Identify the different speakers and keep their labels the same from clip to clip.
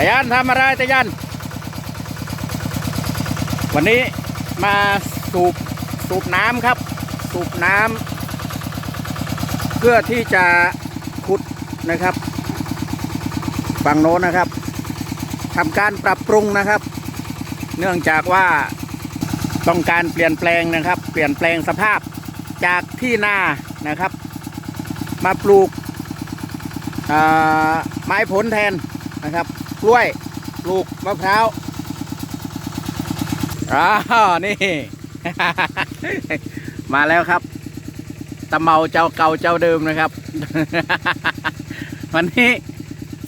Speaker 1: ตะยันทำอะไรตะยัน วันนี้มาสูบสูบน้ำครับ สูบน้ำเพื่อที่จะขุดนะครับฝั่งโน้นนะครับทำการปรับปรุงนะครับ เนื่องจากว่าต้องการเปลี่ยนแปลงนะครับ เปลี่ยนแปลงสภาพจากที่นานะครับ มาปลูกไม้ผลแทนนะครับ กล้วย ปลูกมะพร้าวอ้าวนี่ มาแล้วครับตะเมาเจ้าเก่าเจ้าเดิมนะครับ วันนี้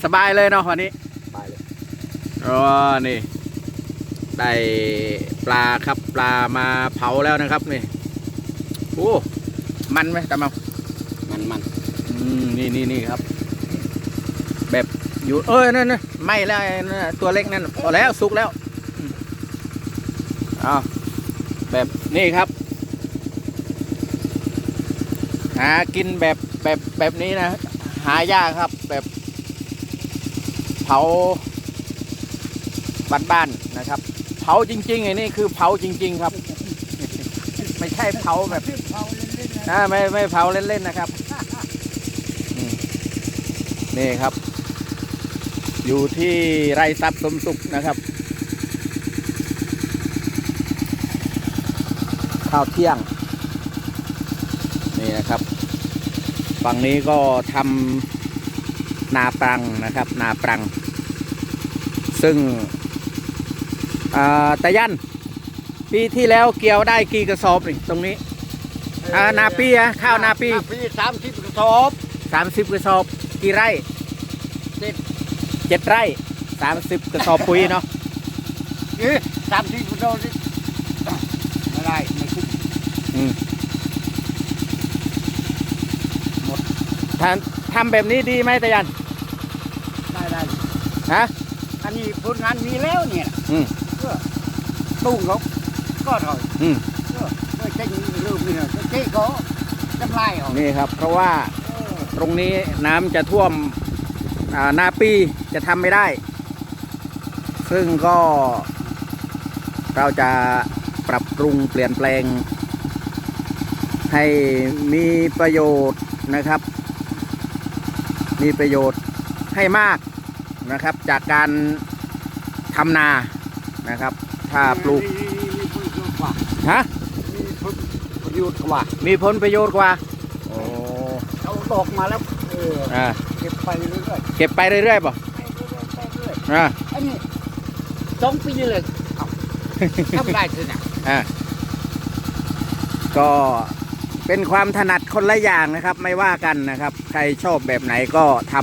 Speaker 1: สบายเลยเนาะวันนี้
Speaker 2: ไปเลย
Speaker 1: อ๋อนี่ ได้ปลาครับปลามาเผาแล้วนะครับนี่โอ้มันไหมตะเมา
Speaker 2: มันมัน
Speaker 1: อืมนี่นี่นี่ครับ แบบ อยู่เอ้ยนั่นนั่นไม่แล้วไอ้นั่นน่ะตัวเล็กนั่นพอแล้วสุกแล้วอืมเอาแบบนี่ครับ หากินแบบแบบแบบนี้นะ หายากครับแบบเผาบ้านๆนะครับ เผาจริงๆไอ้นี่คือเผาจริง ๆ ครับ ไม่ใช่เผาแบบ
Speaker 2: เผาเล่นๆนะ
Speaker 1: อ่าไม่ไม่เผาเล่นๆนะครับอืมนี่ครับ อยู่ที่ไรทรัพย์สมสุขนะครับ ข้าวเที่ยง นี่นะครับ ฝั่งนี้ก็ทำนาปรังนะครับ นาปรัง ซึ่งอ่าตะยัน ปีที่แล้วเกี่ยวได้กี่กระสอบนี่ตรงนี้อ่านาปีอะข้าวนาปี
Speaker 2: นาปีสามสิบกระสอบ
Speaker 1: สามสิบกระสอบกี่ไร่
Speaker 2: เจ็ด
Speaker 1: เจ็ดไร่สามสิบกระสอบปุ๋ยเนาะ
Speaker 2: เอ๊ะสามสิบกระสอบนี่ไม่ได้ไม่คุ้ม
Speaker 1: อืมทำทำแบบนี้ดีไหมตะยัน
Speaker 2: ได้ได้
Speaker 1: ฮะ
Speaker 2: อันนี้ผลงานมีแล้วเนี่ย
Speaker 1: อืม
Speaker 2: เออตุ้งเขาก็ถอย
Speaker 1: อืม
Speaker 2: เออไม่ใช่ลืมนี่นะเจ๊ก็จำลายออก
Speaker 1: นี่ครับ เพราะว่า
Speaker 2: เออ
Speaker 1: ตรงนี้น้ำจะท่วมอ่า นาปีจะทำไม่ได้ ซึ่งก็เราจะปรับปรุงเปลี่ยนแปลง ให้มีประโยชน์นะครับ มีประโยชน์ให้มากนะครับ จากการทำนานะครับ ถ้าปลูก
Speaker 2: มีมีผลประโยชน์กว่า
Speaker 1: ฮะ
Speaker 2: มีผลประโยชน์กว่า
Speaker 1: มีผลประโยชน์กว่าโอ้
Speaker 2: เขาดอกมาแล้วเออ
Speaker 1: อ่า
Speaker 2: เก็บไปเรื่อยๆ
Speaker 1: เก็บไปเรื่อยๆป่ะ
Speaker 2: ไปเรื่อยๆไปเรื่อย
Speaker 1: อ่า
Speaker 2: ๆอันนี้สองปีเลยเอาทำได้สินะ
Speaker 1: อ่าก็เป็นความถนัดคนละอย่างนะครับ ไม่ว่ากันนะครับ ใครชอบแบบไหนก็ท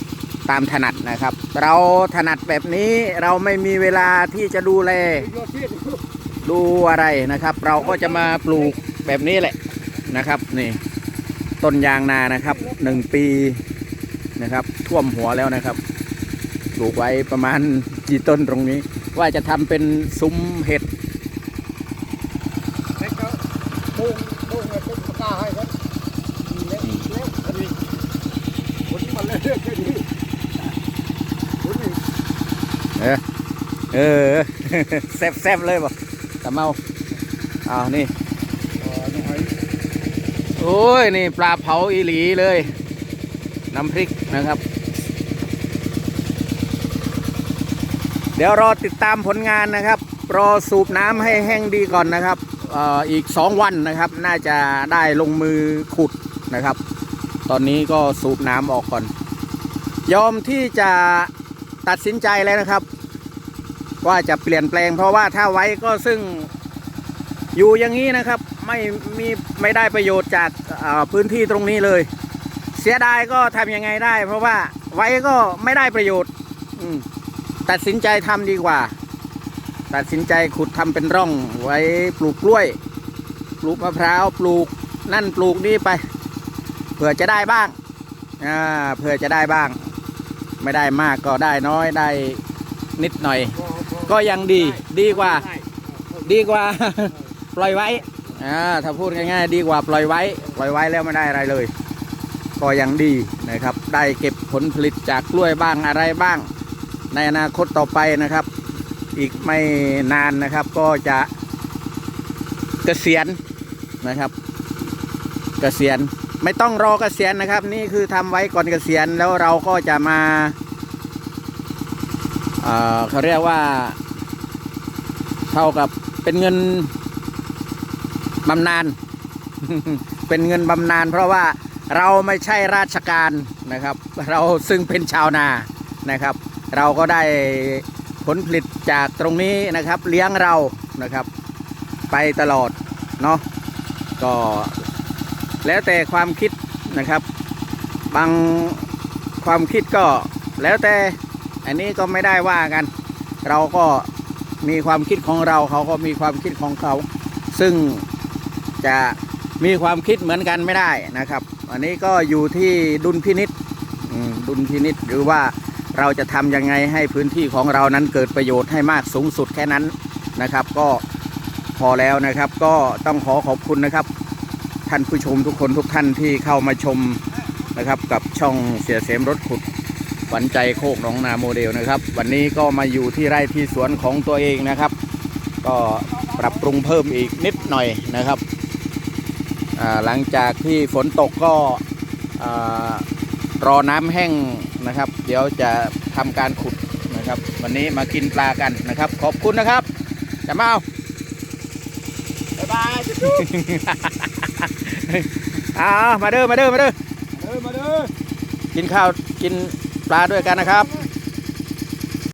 Speaker 1: ำตามถนัดนะครับ เราถนัดแบบนี้เราไม่มีเวลาที่จะดูแล
Speaker 2: โยนที่
Speaker 1: ดูอะไรนะครับ เราก็จะมาปลูกแบบนี้แหละนะครับ นี่ ต้นยางนานะครับหนึ่งปีนะครับ ท่วมหัวแล้วนะครับปลูกไว้ประมาณกี่ต้นตรงนี้ ว่าจะทำเป็นซุ้มเห็ด
Speaker 2: เออแค่นี้คนนี้
Speaker 1: เออแซบแซบๆเลยบ่ตะเมาอ้าวนี่ โอ้ย นี่ปลาเผาอีหลีเลย น้ำพริกนะครับ เดี๋ยวรอติดตามผลงานนะครับ รอสูบน้ำให้แห้งดีก่อนนะครับอออีก 2 วันนะครับ น่าจะได้ลงมือขุดนะครับ ตอนนี้ก็สูบน้ำออกก่อน ยอมที่จะตัดสินใจแล้วนะครับ ว่าจะเปลี่ยนแปลงเพราะว่าถ้าไว้ก็ซึ่งอยู่อย่างนี้นะครับ ไม่มีไม่ได้ประโยชน์จากพื้นที่ตรงนี้เลย เสียดายก็ทำยังไงได้ เพราะว่าไว้ก็ไม่ได้ประโยชน์ตัดสินใจทำดีกว่า ตัดสินใจขุดทำเป็นร่อง ไว้ปลูกกล้วย ปลูกมะพร้าวปลูกนั่นปลูกนี่ไป เผื่อจะได้บ้างอ่าเผื่อจะได้บ้าง ไม่ได้มากก็ได้น้อยได้นิดหน่อย ก็ยังดีดีกว่า ดีกว่า ปล่อยไว้ อ่าถ้าพูดง่ายๆ ดีกว่าปล่อยไว้ ปล่อยไว้แล้วไม่ได้อะไรเลย ก็ยังดีนะครับ ได้เก็บผลผลิตจากกล้วยบ้างอะไรบ้าง ในอนาคตต่อไปนะครับ อีกไม่นานนะครับก็จะเกษียณนะครับเกษียณไม่ต้องรอเกษียณนะครับ นี่คือทำไว้ก่อนเกษียณแล้วเราก็จะมาเอ่อเขาเรียกว่าเท่ากับเป็นเงิน บำนาญ เป็นเงินบำนาญเพราะว่าเราไม่ใช่ราชการนะครับ เราซึ่งเป็นชาวนานะครับ เราก็ได้ผลผลิตจากตรงนี้นะครับ เลี้ยงเรานะครับ ไปตลอดเนาะก็แล้วแต่ความคิดนะครับ บางความคิดก็แล้วแต่อันนี้ก็ไม่ได้ว่ากัน เราก็มีความคิดของเราเขาก็มีความคิดของเขา ซึ่ง จะมีความคิดเหมือนกันไม่ได้นะครับ อันนี้ก็อยู่ที่ดุลพินิษดุลพินิษหรือว่าเราจะทำยังไงให้พื้นที่ของเรานั้นเกิดประโยชน์ให้มากสูงสุดแค่นั้นนะครับ ก็พอแล้วนะครับ ก็ต้องขอขอบคุณนะครับ ท่านผู้ชมทุกคนทุกท่านที่เข้ามาชมนะครับ กับช่องเสียเสมรถขุดขวัญใจโคกหนองนาโมเดลนะครับ วันนี้ก็มาอยู่ที่ไร่ที่สวนของตัวเองนะครับ ก็ปรับปรุงเพิ่มอีกนิดหน่อยนะครับ หลังจากที่ฝนตกก็อ่ารอน้ำแห้งนะครับ เดี๋ยวจะทำการขุดนะครับ วันนี้มากินปลากันนะครับ ขอบคุณนะครับจะมาเอา
Speaker 2: บ๊ายบายจุ๊บ
Speaker 1: อ่ามาเด้อมาเด้อมาเด้อ
Speaker 2: เออมาเด้อ
Speaker 1: กินข้าวกินปลาด้วยกันนะครับ
Speaker 2: เอ